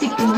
Stick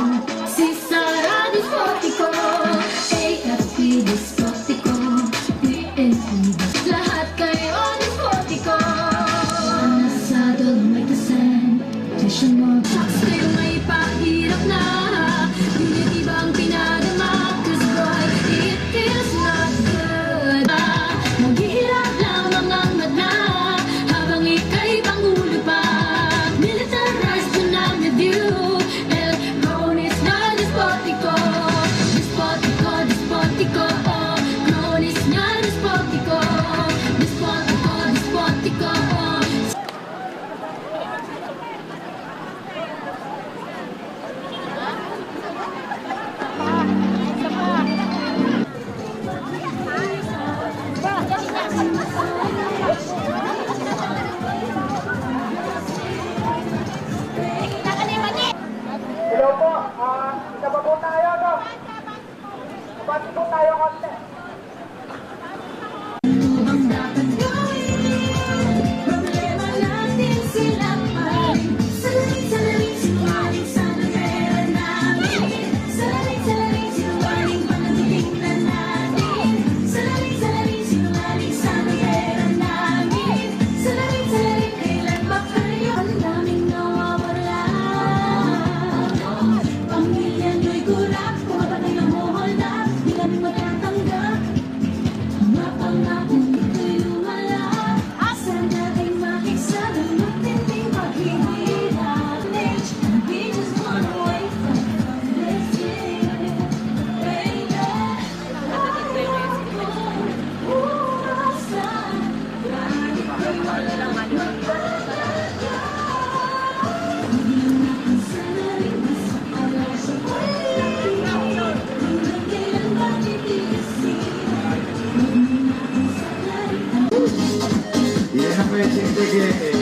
ah, pa po tayo, no? Pati po tayo konti. Ultimate Team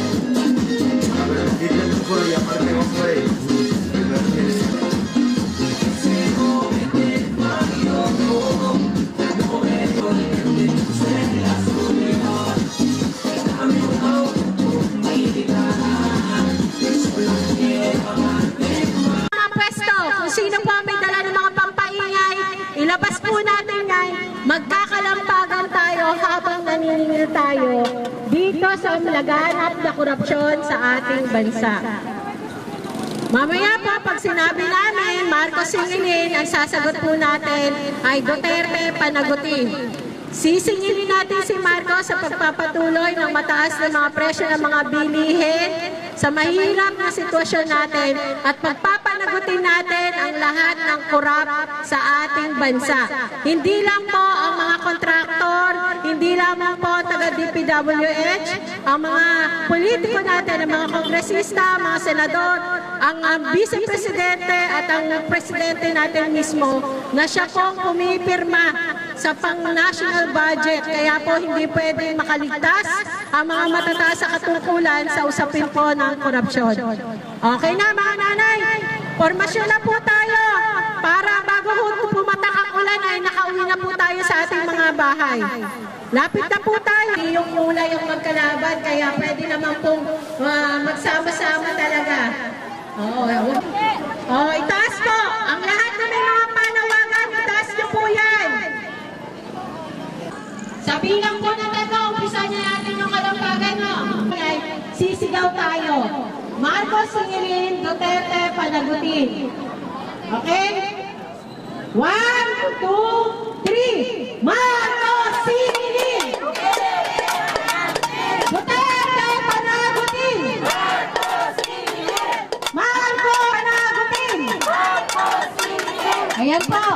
sa laganap na korupsyon sa ating bansa. Mamaya po, pag sinabi namin, Marcos Singilin, ang sasagot po natin ay Duterte Panagutin. Sisingilin natin si Marcos sa pagpapatuloy ng mataas na mga presyo ng mga bilihin sa mahirap na sitwasyon natin at pagpapanagutin natin ang lahat ng korap sa ating bansa. Hindi lang po ang mga kontraktor, hindi lamang po taga DPWH, ang mga politiko natin, ang mga kongresista, mga senador, ang uh, vice-presidente at ang presidente natin mismo na siya pong pumipirma sa pang-national budget. Kaya po hindi pwedeng makaligtas ang mga matataas sa katungkulan sa usapin po ng korupsyon. Okay na mga nanay, formasyon na po tayo para bago ho pumatak nakauwi na po tayo sa ating mga bahay. Lapit na po tayo. Yung mula yung magkalaban, kaya pwede naman pong ah, magsama-sama talaga. Oo. Oh, itaas po. Ang lahat na may mga panawagan, itaas niyo po yan. Sabihin po na tayo, umpisa niya natin yung kalampagan, no? Sisigaw tayo. Marcos Singilin, Duterte Panagutin. Okay? One, two, three. Marcos Singilin! Duterte Panagutin! Marco Panagutin! Ayan po, ang pag-iingay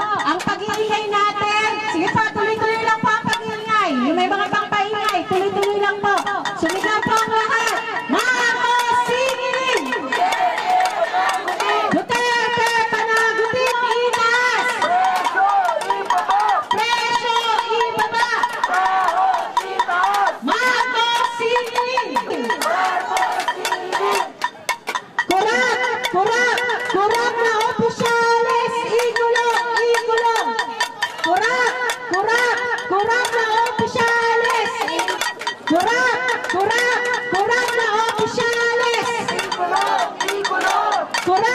¡Hurra!